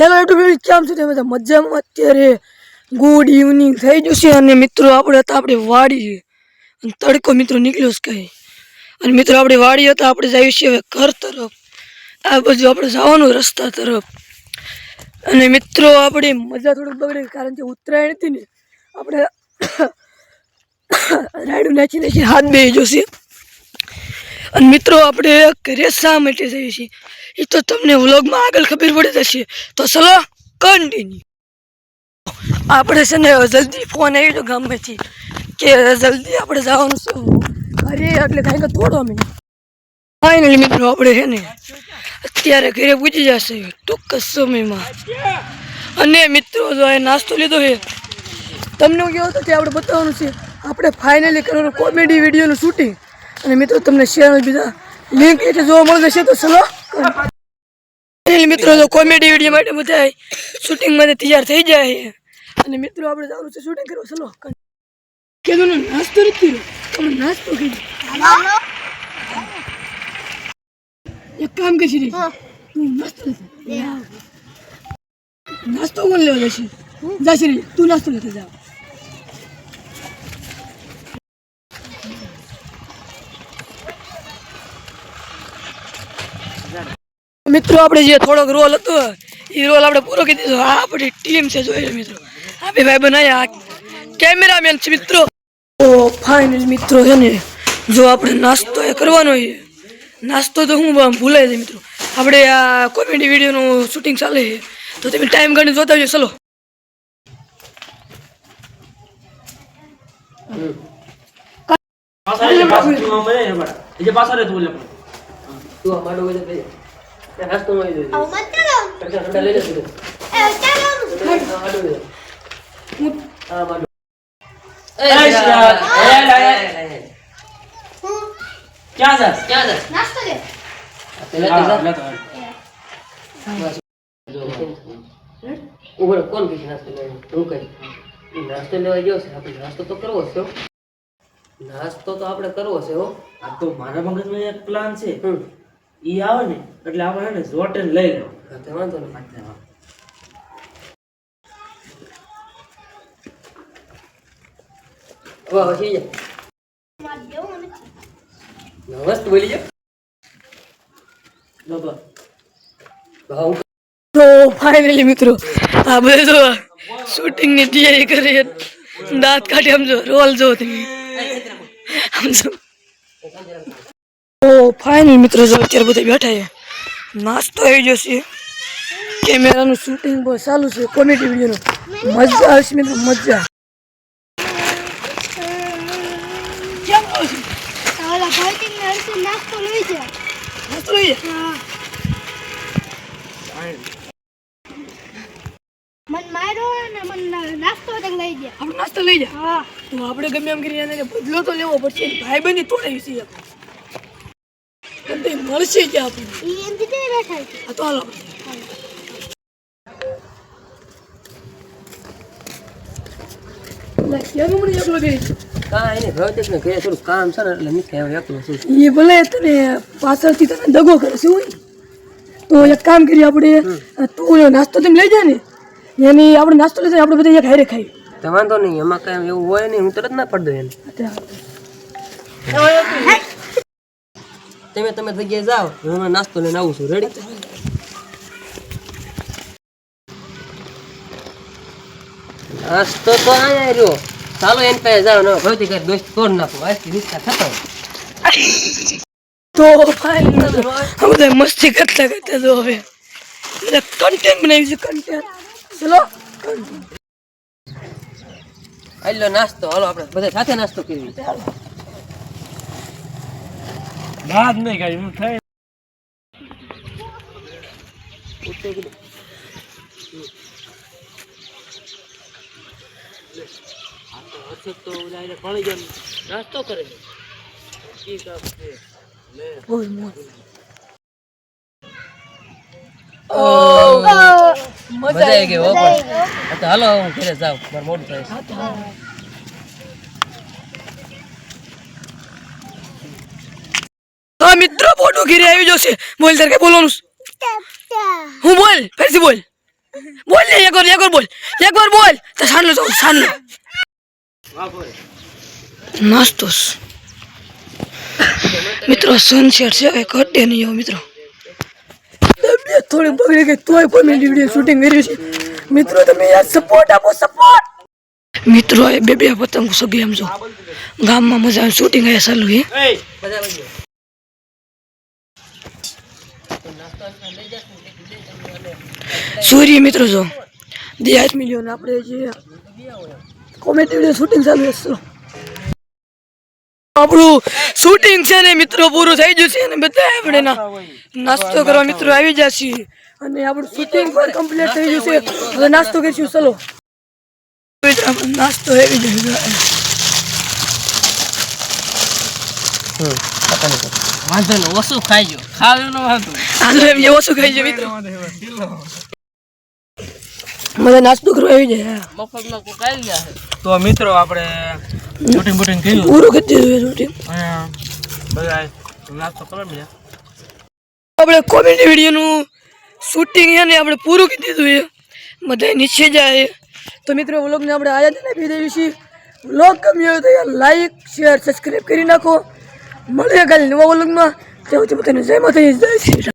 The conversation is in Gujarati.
કેમ છો બધા મજામાં અત્યારે ગુડ ઇવનિંગ થઈ જશે અને મિત્રો આપણે હતા, આપણે વાડી અને તડકો મિત્રો નીકળ્યો છે કઈ. અને મિત્રો આપણે વાડી હતા, આપણે જઈએ છીએ હવે ઘર તરફ. આ બાજુ આપણે જવાનું રસ્તા તરફ. અને મિત્રો, આપણે મજા થોડીક બગડે કારણ કે ઉત્તરાયણ હતી ને, આપણે રાયડું નાચી નાખી હાથ બે જોશે. અને મિત્રો, આપણે શા માટે જઈએ છીએ. એ તો તમને વ્લોગમાં આગળ ખબર પડી જશે. તો ચલો કન્ટિન્યુ આપણે છે ને જલ્દી ફોન આવી ગયો ગામમાંથી કે જલ્દી આપણે જવાનું છે. અરે, એટલે કાંઈક થોડો મિનિટ ફાઇનલી મિત્રો, આપણે છે ને અત્યારે ઘરે પૂછી જશે. ટૂંક સમયમાં. અને મિત્રો, જો નાસ્તો લીધો છે, તમને હું કહેવું કે આપણે બતાવવાનું છે, આપણે ફાઇનલી કરવાનું કોમેડી વિડીયોનું શૂટિંગ અને મિત્રો, તમને શેર બીજા લિંક એટલે જોવા મળી છે તો ચલો મિત્રો તો કોમેડી વીડિયો માટે બધા શૂટિંગ માટે તૈયાર થઈ જાય છે. અને મિત્રો આપણે જવાનું છે શૂટિંગ કરવા. ચલો કીધું ને નાસ્તો નથી કર્યો. તમે નાસ્તો કીધું એક કામ કરશી રે. તું નાસ્તો નાસ્તો કોણ લેવા જશે? જશે રે. તું નાસ્તો લેતા જા મિત્રો આપણે જે થોડોક રોલ હતો એ રોલ આપણે પૂરો કરી દીધો. આ આપણી ટીમ છે જોઈ લો મિત્રો. આ બે ભાઈ બનાયા. કેમેરામેન છે મિત્રો. ઓ ફાઇનલ મિત્રો છે ને જો આપણે નાસ્તો એ કરવાનો છે. નાસ્તો તો હું આમ છે મિત્રો. આપણે આ કોમેડી વિડીયોનું શૂટિંગ ચાલે છે. તો તમે ટાઈમ કાઢીને જોતા જોઈએ ચલો. જે પાછા. રે તું એટલે તું આ માડો નાસ્તો મળી દે આવું મત લઈ એ ચાલો વજે એ શ્યાર, એ લા, ક્યાં જાસ ક્યાં જા નાસ્તો લે પેલા તો લેતો આવ. ઊભો કોણ કીધું નાસ્તો લેવાનો હું કઈ નાસ્તો લેવા ગયો છે આપણે નાસ્તો તો કરવો છે હો. નાસ્તો તો આપણે કરવો છે હો આ તો મારા મગજમાં એક પ્લાન છે ઈ આવે ને એટલે આપણે હે ને જોટે લઈ લો. વાંધો નહીં. વાહ હસી જા મસ્ત બોલી જા તો. ફાઇનલી મિત્રો આ બધે જો શૂટિંગની તૈયારી કરી દાંત કાઢી સમજો રોલ જો તમે સમજો તો ફાઇનલ મિત્રો જો અત્યારે બધા બેઠા છે. નાસ્તો આવી જશે કેમેરાનું શૂટિંગ બહુ ચાલુ છે. કોમેડી વિડીયોનું મજા આવશે મિત્રો મજા. નાસ્તો લઈ જા. આપણે ગમે એમ કરીને બદલો તો લેવો પડશે. ભાઈ બની તોડાવી છે. પણ મળશે કે આપણને આ તો હાલો. કેમ હમણાં એકલો ગઈ? કાંઈ નહીં ને ઘરે થોડું કામ છે ને એટલે હવે એકલો છું. એ ભલે તને પાછળથી તને દગો કરે છે હોય? તો એક કામ કરીએ આપણે તું નાસ્તો તેમ લઈ જા ને એની આપણે નાસ્તો લઈ જાય આપણે બધા એક હારે ખાઈ વાંધો નહીં એમાં કાંઈ એવું હોય નહીં હું તરત ના પડ દઉં એને. તમે તમે જગ્યાએ જાઓ હું હમણાં નાસ્તો લઈને આવું છું. રેડી નાસ્તો તો અહીંયા રહ્યો. ચાલો એન પાસે જાઓ ને ભૌતિક હારે દોસ્ત તોડ નાખો. આજથી રિક્ષા થતો તો ફાઇન આ બધા મસ્તી કરતા કરતા જો હવે. કન્ટેન્ટ બનાવી છે કન્ટેન્ટ ચલો. આટલો નાસ્તો. હાલો આપણે બધા સાથે નાસ્તો કરવી વાત નહીં કાંઈ, હું થઈ નાસ્તો કરે મજા આવી ગઈ તો હાલો હું ઘરે જાઉં. મારે મોડું થાય છે ઘીરે આવી જશે. બોલ તારે કઈ બોલવાનું હું બોલ, ફરીથી બોલ. બોલ ને, એક વાર એક વાર બોલ. એક વાર બોલ. તો સાંડલો જાઉં સાંડલો. નાસ્તો મિત્રો સનસેટ છે, હવે ઘટે નહીં હવે મિત્રો. થોડી બગડી ગઈ, તોય કોમેડી વીડિયો શૂટિંગ કર્યું છે. મિત્રો, તમે યાર સપોર્ટ આપો સપોર્ટ મિત્રો, એ બે બે પતંગ સગી એમ છો ગામમાં મજા શૂટિંગ અહીંયા ચાલુ છે બધા વહી જાઓ. તો નાસ્તો આજના લઈ જશું એક બે તમને અને સૂર્ય મિત્રો છો દિયાસ મિલિયન આપણે જે કોમેડી વીડિયો શૂટિંગ ચાલુ છે આપણું શૂટિંગ છે ને મિત્રો, પૂરું થઈ ગયું છે અને બધા આપણે નાસ્તો કરવા મિત્રો આવી જશે અને આપણું શૂટિંગ પણ કમ્પ્લીટ થઈ ગયું છે. હવે નાસ્તો કરીશું, ચલો. નાસ્તો આવી જાય વાંધો ઓછું ખાઈજો ખાવાનું વાંધો આંધળો એમ જે ઓછું ખાઈ છે મિત્રો? મને નાસ્તો કરવા આવી જાય મફતમાં કોઈ ખાઈ ગયા છે. તો મિત્રો આપણે શૂટિંગ બૂટિંગ થયું પૂરું કરી દીધું શૂટિંગ બધા નાસ્તો કરવા મળ્યા આપણે કોમેડી વિડીયોનું શૂટિંગ છે ને આપણે પૂરું કરી દીધું છે. બધા નીચે જાય. તો મિત્રો વ્લોગને આપણે આયા જ ભી દેવી છીએ. વ્લોગ ગમ્યો તો યાર લાઈક શેર સબસ્ક્રાઈબ કરી નાખો. મળીએ કાલે નવા વ્લોગમાં ત્યાં સુધી બધાને જય માતા જય શ્રી